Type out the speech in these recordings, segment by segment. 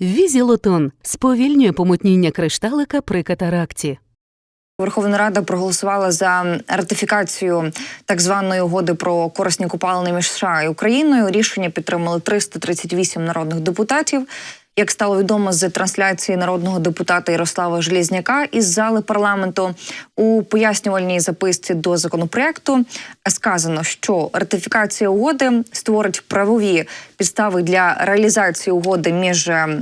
Візілотон сповільнює помутніння кришталика при катаракті. Верховна Рада проголосувала за ратифікацію так званої угоди про корисні купалини між США і Україною. Рішення підтримали 338 народних депутатів. Як стало відомо з трансляції народного депутата Ярослава Желізняка із зали парламенту у пояснювальній записці до законопроекту сказано, що ратифікація угоди створить правові підстави для реалізації угоди між е,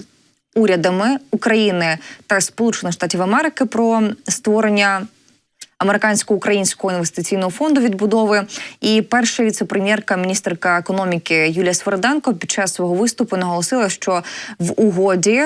урядами України та Сполучених Штатів Америки про створення американсько-українського інвестиційного фонду відбудови. І перша віце-прем'єрка, міністерка економіки Юлія Сверденко під час свого виступу наголосила, що в угоді.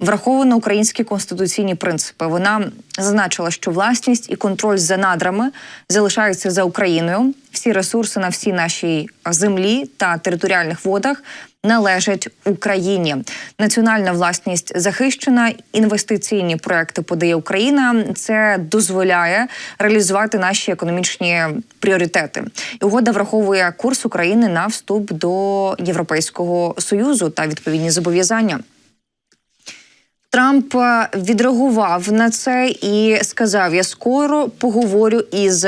Враховано українські конституційні принципи. Вона зазначила, що власність і контроль за надрами залишаються за Україною. Всі ресурси на всій нашій землі та територіальних водах належать Україні. Національна власність захищена. Інвестиційні проекти подає Україна. Це дозволяє реалізувати наші економічні пріоритети. Угода враховує курс України на вступ до Європейського союзу та відповідні зобов'язання. Трамп е, відреагував на це і сказав: Я скоро поговорю із.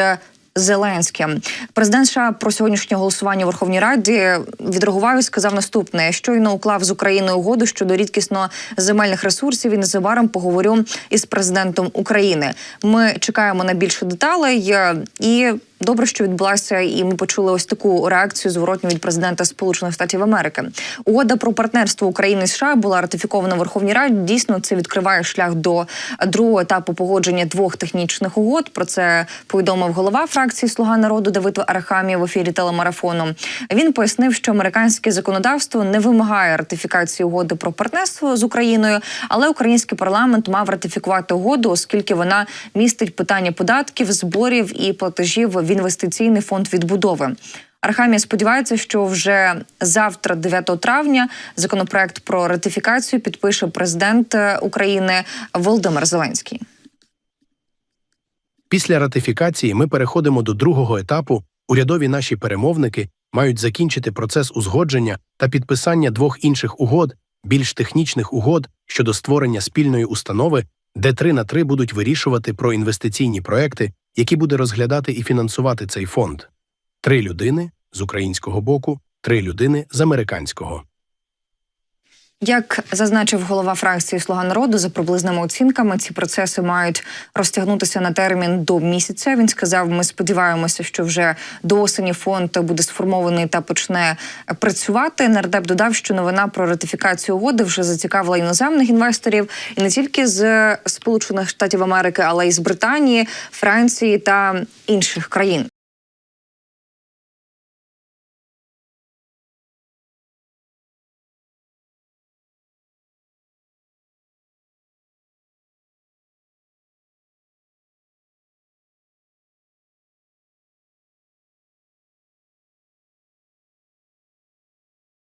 Зеленським президент США про сьогоднішнє голосування у Верховній Раді відреагував і сказав наступне: щойно уклав з Україною угоду щодо рідкісно земельних ресурсів. І незабаром поговорю із президентом України. Ми чекаємо на більше деталей е, і. Добре, що відбулася, і ми почули ось таку реакцію зворотню від президента Сполучених Штатів Америки. Угода про партнерство України і США була ратифікована в Верховній Раді. Дійсно, це відкриває шлях до другого етапу погодження двох технічних угод. Про це повідомив голова фракції Слуга народу Давид Арахамія в ефірі телемарафону. Він пояснив, що американське законодавство не вимагає ратифікації угоди про партнерство з Україною, але український парламент мав ратифікувати угоду, оскільки вона містить питання податків, зборів і платежів в інвестиційний фонд відбудови. Архамія сподівається, що вже завтра, 9 травня, законопроект про ратифікацію підпише президент е, України Володимир Зеленський. Після ратифікації ми переходимо до другого етапу. Урядові наші перемовники мають закінчити процес узгодження та підписання двох інших угод, більш технічних угод щодо створення спільної установи, де три на три будуть вирішувати про інвестиційні проекти, які буде розглядати і фінансувати цей фонд. Три людини з українського боку, три людини з американського. Як зазначив голова фракції Слуга народу, за приблизними оцінками ці процеси мають розтягнутися на термін до місяця. Він сказав: ми сподіваємося, що вже до осені фонд буде сформований та почне працювати. Нардеп додав, що новина про ратифікацію угоди вже зацікавила іноземних інвесторів, і не тільки з Сполучених Штатів Америки, але й з Британії, Франції та інших країн.